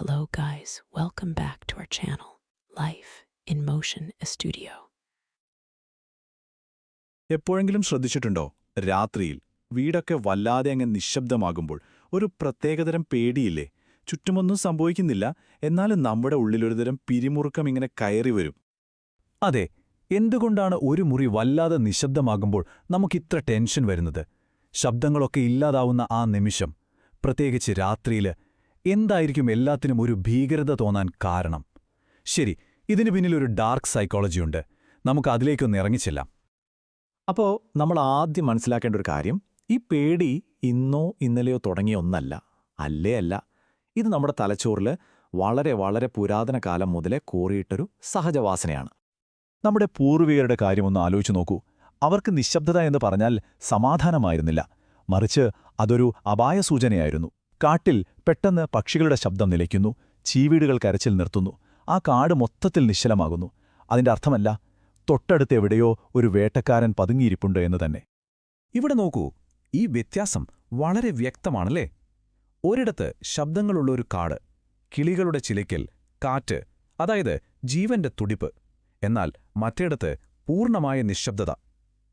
Hello, guys. Welcome back to our channel, Life in Motion Studio. എപ്പോഴെങ്കിലും ശ്രദ്ധിച്ചിട്ടുണ്ടോ? രാത്രിയിൽ വീടൊക്കെ വല്ലാതെ അങ്ങ് നിശബ്ദമാകുമ്പോൾ ഒരു പ്രത്യേകതരം പേടിയില്ലേ? ചുറ്റുമൊന്നും സംഭവിക്കുന്നില്ല. എന്നാലും നമ്മുടെ ഉള്ളിലൊരുതരം പിരിമുറുക്കം ഇങ്ങനെ കയറി വരും. അതെ എന്തുകൊണ്ടാണ് ഒരു മുറി വല്ലാതെ നിശബ്ദമാകുമ്പോൾ നമുക്കിത്ര ടെൻഷൻ വരുന്നത്? ശബ്ദങ്ങളൊക്കെ ഇല്ലാതാവുന്ന ആ നിമിഷം. പ്രത്യേകിച്ച് രാത്രിയിൽ എന്തായിരിക്കും എല്ലാത്തിനും ഒരു ഭീകരത തോന്നാൻ കാരണം? ശരി ഇതിനു പിന്നിലൊരു ഡാർക്ക് സൈക്കോളജിയുണ്ട് നമുക്ക് അതിലേക്കൊന്ന് ഇറങ്ങിച്ചെല്ലാം അപ്പോൾ നമ്മൾ ആദ്യം മനസ്സിലാക്കേണ്ട ഒരു കാര്യം ഈ പേടി ഇന്നോ ഇന്നലെയോ തുടങ്ങിയ ഒന്നല്ല അല്ലേ അല്ല. ഇത് നമ്മുടെ തലച്ചോറിൽ വളരെ വളരെ പുരാതന കാലം മുതലേ കോറിയിട്ടൊരു സഹജവാസനയാണ്. നമ്മുടെ പൂർവികരുടെ കാര്യമൊന്ന് ആലോചിച്ചു നോക്കൂ. അവർക്ക് നിശബ്ദത എന്ന് പറഞ്ഞാൽ സമാധാനമായിരുന്നില്ല. മറിച്ച് അതൊരു അപായസൂചനയായിരുന്നു. കാട്ടിൽ പെട്ടെന്ന് പക്ഷികളുടെ ശബ്ദം നിലയ്ക്കുന്നു. ചീവീടുകൾ കരച്ചിൽ നിർത്തുന്നു. ആ കാട് മൊത്തത്തിൽ നിശ്ചലമാകുന്നു. അതിന്റെ അർത്ഥമല്ല തൊട്ടടുത്ത് എവിടെയോ ഒരു വേട്ടക്കാരൻ പതുങ്ങിയിരിപ്പുണ്ട് എന്ന് തന്നെ. ഇവിടെ നോക്കൂ ഈ വ്യത്യാസം വളരെ വ്യക്തമാണല്ലേ? ഒരിടത്ത് ശബ്ദങ്ങളുള്ള ഒരു കാട് കിളികളുടെ ചിലയ്ക്കൽ കാറ്റ് അതായത് ജീവന്റെ തുടിപ്പ് എന്നാൽ മറ്റേടത്ത് പൂർണമായ നിശബ്ദത.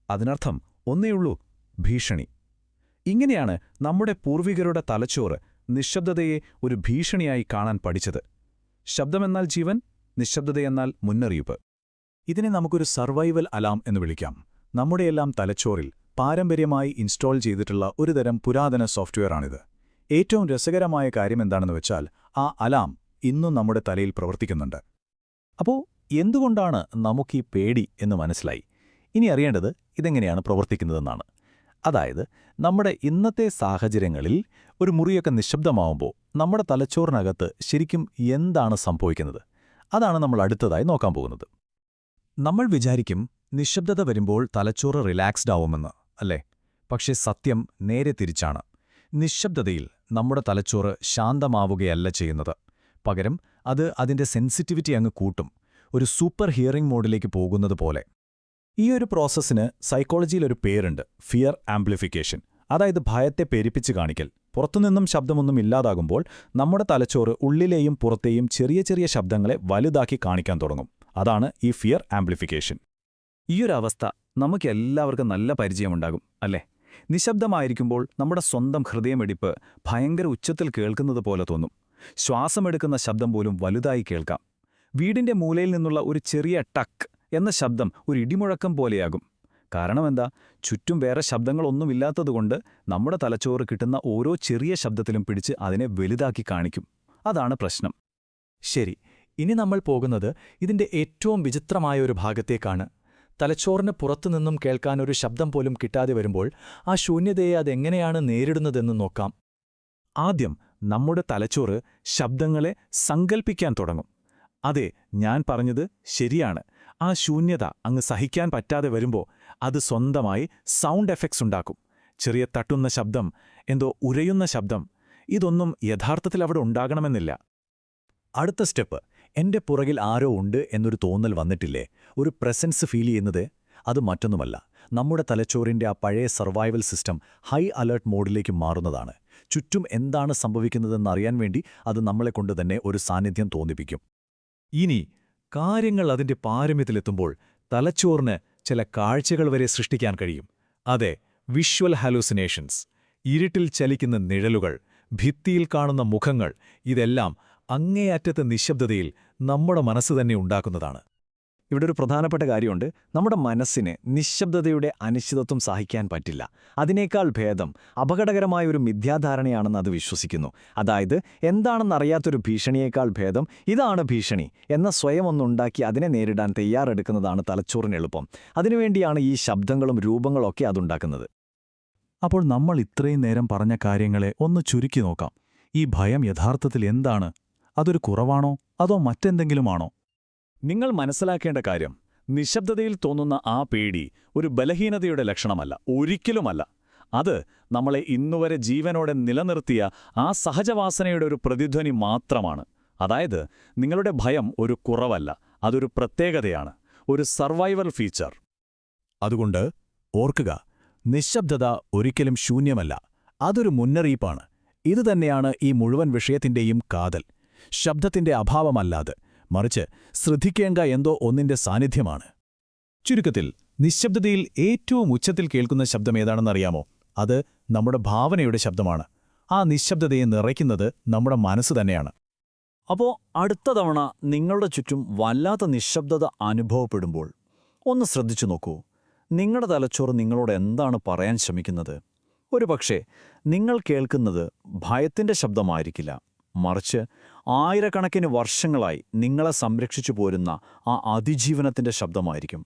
അതിനർത്ഥം ഒന്നേയുള്ളൂ ഭീഷണി. ഇങ്ങനെയാണ് നമ്മുടെ പൂർവികരുടെ തലച്ചോറ് നിശബ്ദതയെ ഒരു ഭീഷണിയായി കാണാൻ പഠിച്ചത്. ശബ്ദമെന്നാൽ ജീവൻ നിശബ്ദതയെന്നാൽ മുന്നറിയിപ്പ്. ഇതിനെ നമുക്കൊരു സർവൈവൽ അലാം എന്ന് വിളിക്കാം. നമ്മുടെയെല്ലാം തലച്ചോറിൽ പാരമ്പര്യമായി ഇൻസ്റ്റാൾ ചെയ്തിട്ടുള്ള ഒരുതരം പുരാതന സോഫ്റ്റ്വെയറാണിത്. ഏറ്റവും രസകരമായ കാര്യമെന്താണെന്ന് വെച്ചാൽ ആ അലാം ഇന്നും നമ്മുടെ തലയിൽ പ്രവർത്തിക്കുന്നുണ്ട്. അപ്പോൾ എന്തുകൊണ്ടാണ് നമുക്കീ പേടി എന്ന് മനസ്സിലായി? ഇനി അറിയേണ്ടത് ഇതെങ്ങനെയാണ് പ്രവർത്തിക്കുന്നതെന്നാണ്. അതായത് നമ്മുടെ ഇന്നത്തെ സാഹചര്യങ്ങളിൽ ഒരു മുറിയൊക്കെ നിശബ്ദമാവുമ്പോൾ നമ്മുടെ തലച്ചോറിനകത്ത് ശരിക്കും എന്താണ് സംഭവിക്കുന്നത്? അതാണ് നമ്മൾ അടുത്തതായി നോക്കാൻ പോകുന്നത്. നമ്മൾ വിചാരിക്കും നിശബ്ദത വരുമ്പോൾ തലച്ചോറ് റിലാക്സ്ഡ് ആവുമെന്ന് അല്ലേ? പക്ഷേ സത്യം നേരെ തിരിച്ചാണ്. നിശബ്ദതയിൽ നമ്മുടെ തലച്ചോറ് ശാന്തമാവുകയല്ല ചെയ്യുന്നത്. പകരം അത് അതിന്റെ സെൻസിറ്റിവിറ്റി അങ്ങ് കൂട്ടും. ഒരു സൂപ്പർ ഹിയറിംഗ് മോഡിലേക്ക് പോകുന്നത് പോലെ. ഈ ഒരു പ്രോസസ്സിന് സൈക്കോളജിയിലൊരു പേരുണ്ട് ഫിയർ ആംപ്ലിഫിക്കേഷൻ. അതായത് ഭയത്തെ പെരിപ്പിച്ച് കാണിക്കൽ. പുറത്തുനിന്നും ശബ്ദമൊന്നും ഇല്ലാതാകുമ്പോൾ നമ്മുടെ തലച്ചോറ് ഉള്ളിലെയും പുറത്തെയും ചെറിയ ചെറിയ ശബ്ദങ്ങളെ വലുതാക്കി കാണിക്കാൻ തുടങ്ങും. അതാണ് ഈ ഫിയർ ആംപ്ലിഫിക്കേഷൻ. ഈയൊരവസ്ഥ നമുക്കെല്ലാവർക്കും നല്ല പരിചയമുണ്ടാകും അല്ലേ? നിശബ്ദമായിരിക്കുമ്പോൾ നമ്മുടെ സ്വന്തം ഹൃദയമിടിപ്പ് ഭയങ്കര ഉച്ചത്തിൽ കേൾക്കുന്നത് പോലെ തോന്നും. ശ്വാസമെടുക്കുന്ന ശബ്ദം പോലും വലുതായി കേൾക്കാം. വീടിന്റെ മൂലയിൽ നിന്നുള്ള ഒരു ചെറിയ ടക്ക് എന്ന ശബ്ദം ഒരു ഇടിമുഴക്കം പോലെയാകും. കാരണമെന്താ? ചുറ്റും വേറെ ശബ്ദങ്ങളൊന്നുമില്ലാത്തതുകൊണ്ട് നമ്മുടെ തലച്ചോറ് കിട്ടുന്ന ഓരോ ചെറിയ ശബ്ദത്തിലും പിടിച്ച് അതിനെ വലുതാക്കി കാണിക്കും. അതാണ് പ്രശ്നം. ശരി ഇനി നമ്മൾ പോകുന്നത് ഇതിന്റെ ഏറ്റവും വിചിത്രമായ ഒരു ഭാഗത്തേക്കാണ്. തലച്ചോറിന് പുറത്തുനിന്നും കേൾക്കാൻ ഒരു ശബ്ദം പോലും കിട്ടാതെ വരുമ്പോൾ ആ ശൂന്യതയെ അതെങ്ങനെയാണ് നേരിടുന്നതെന്ന് നോക്കാം. ആദ്യം നമ്മുടെ തലച്ചോറ് ശബ്ദങ്ങളെ സങ്കൽപ്പിക്കാൻ തുടങ്ങും. അതെ ഞാൻ പറഞ്ഞത് ശരിയാണ്. ആ ശൂന്യത അങ്ങ് സഹിക്കാൻ പറ്റാതെ വരുമ്പോൾ അത് സ്വന്തമായി സൗണ്ട് എഫക്ട്സ് ഉണ്ടാക്കും. ചെറിയ തട്ടുന്ന ശബ്ദം എന്തോ ഉരയുന്ന ശബ്ദം ഇതൊന്നും യഥാർത്ഥത്തിൽ അവിടെ ഉണ്ടാകണമെന്നില്ല. അടുത്ത സ്റ്റെപ്പ് എന്റെ പുറകിൽ ആരോ ഉണ്ട് എന്നൊരു തോന്നൽ വന്നിട്ടില്ലേ? ഒരു പ്രസൻസ് ഫീൽ ചെയ്യുന്നത്? അത് മറ്റൊന്നുമല്ല. നമ്മുടെ തലച്ചോറിന്റെ ആ പഴയ സർവൈവൽ സിസ്റ്റം ഹൈ അലേർട്ട് മോഡിലേക്ക് മാറുന്നതാണ്. ചുറ്റും എന്താണ് സംഭവിക്കുന്നതെന്ന് അറിയാൻ വേണ്ടി അത് നമ്മളെക്കൊണ്ട് തന്നെ ഒരു സാന്നിധ്യം തോന്നിപ്പിക്കും. ഇനി കാര്യങ്ങൾ അതിന്റെ പാരമ്യത്തിലെത്തുമ്പോൾ തലച്ചോറിന് ചില കാഴ്ചകൾ വരെ സൃഷ്ടിക്കാൻ കഴിയും. അതെ വിഷ്വൽ ഹാലൂസിനേഷൻസ് ഇരുട്ടിൽ ചലിക്കുന്ന നിഴലുകൾ ഭിത്തിയിൽ കാണുന്ന മുഖങ്ങൾ ഇതെല്ലാം അങ്ങേയറ്റത്തെ നിശബ്ദതയിൽ നമ്മുടെ മനസ്സ് തന്നെ ഉണ്ടാക്കുന്നതാണ്. ഇവിടെ ഒരു പ്രധാനപ്പെട്ട കാര്യമുണ്ട്. നമ്മുടെ മനസ്സിന് നിശബ്ദതയുടെ അനിശ്ചിതത്വം സഹിക്കാൻ പറ്റില്ല. അതിനേക്കാൾ ഭേദം അപകടകരമായ ഒരു മിഥ്യാധാരണയാണെന്ന് അത് വിശ്വസിക്കുന്നു. അതായത് എന്താണെന്നറിയാത്തൊരു ഭീഷണിയേക്കാൾ ഭേദം ഇതാണ് ഭീഷണി എന്ന സ്വയം ഒന്നുണ്ടാക്കി അതിനെ നേരിടാൻ തയ്യാറെടുക്കുന്നതാണ് തലച്ചോറിന് എളുപ്പം. അതിനുവേണ്ടിയാണ് ഈ ശബ്ദങ്ങളും രൂപങ്ങളൊക്കെ അതുണ്ടാക്കുന്നത്. അപ്പോൾ നമ്മൾ ഇത്രയും നേരം പറഞ്ഞ കാര്യങ്ങളെ ഒന്ന് ചുരുക്കി നോക്കാം. ഈ ഭയം യഥാർത്ഥത്തിൽ എന്താണ്? അതൊരു കുറവാണോ? അതോ മറ്റെന്തെങ്കിലുമാണോ? നിങ്ങൾ മനസ്സിലാക്കേണ്ട കാര്യം നിശബ്ദതയിൽ തോന്നുന്ന ആ പേടി ഒരു ബലഹീനതയുടെ ലക്ഷണമല്ല ഒരിക്കലുമല്ല. അത് നമ്മളെ ഇന്നുവരെ ജീവനോടെ നിലനിർത്തിയ ആ സഹജവാസനയുടെ ഒരു പ്രതിധ്വനി മാത്രമാണ്. അതായത് നിങ്ങളുടെ ഭയം ഒരു കുറവല്ല അതൊരു പ്രത്യേകതയാണ് ഒരു സർവൈവൽ ഫീച്ചർ. അതുകൊണ്ട് ഓർക്കുക നിശബ്ദത ഒരിക്കലും ശൂന്യമല്ല അതൊരു മുന്നറിയിപ്പാണ്. ഇതുതന്നെയാണ് ഈ മുഴുവൻ വിഷയത്തിന്റെയും കാതൽ. ശബ്ദത്തിന്റെ അഭാവമല്ലാതെ മറിച്ച് ശ്രദ്ധിക്കേണ്ട എന്തോ ഒന്നിന്റെ സാന്നിധ്യമാണ്. ചുരുക്കത്തിൽ നിശബ്ദതയിൽ ഏറ്റവും ഉച്ചത്തിൽ കേൾക്കുന്ന ശബ്ദം ഏതാണെന്നറിയാമോ? അത് നമ്മുടെ ഭാവനയുടെ ശബ്ദമാണ്. ആ നിശബ്ദതയെ നിറയ്ക്കുന്നത് നമ്മുടെ മനസ്സ് തന്നെയാണ്. അപ്പോൾ അടുത്ത തവണ നിങ്ങളുടെ ചുറ്റും വല്ലാത്ത നിശബ്ദത അനുഭവപ്പെടുമ്പോൾ ഒന്ന് ശ്രദ്ധിച്ചു നോക്കൂ. നിങ്ങളുടെ തലച്ചോറ് നിങ്ങളോട് എന്താണ് പറയാൻ ശ്രമിക്കുന്നത്? ഒരുപക്ഷെ നിങ്ങൾ കേൾക്കുന്നത് ഭയത്തിന്റെ ശബ്ദമായിരിക്കില്ല. മറിച്ച് ആയിരക്കണക്കിന് വർഷങ്ങളായി നിങ്ങളെ സംരക്ഷിച്ചു പോരുന്ന ആ അതിജീവനത്തിന്റെ ശബ്ദമായിരിക്കും.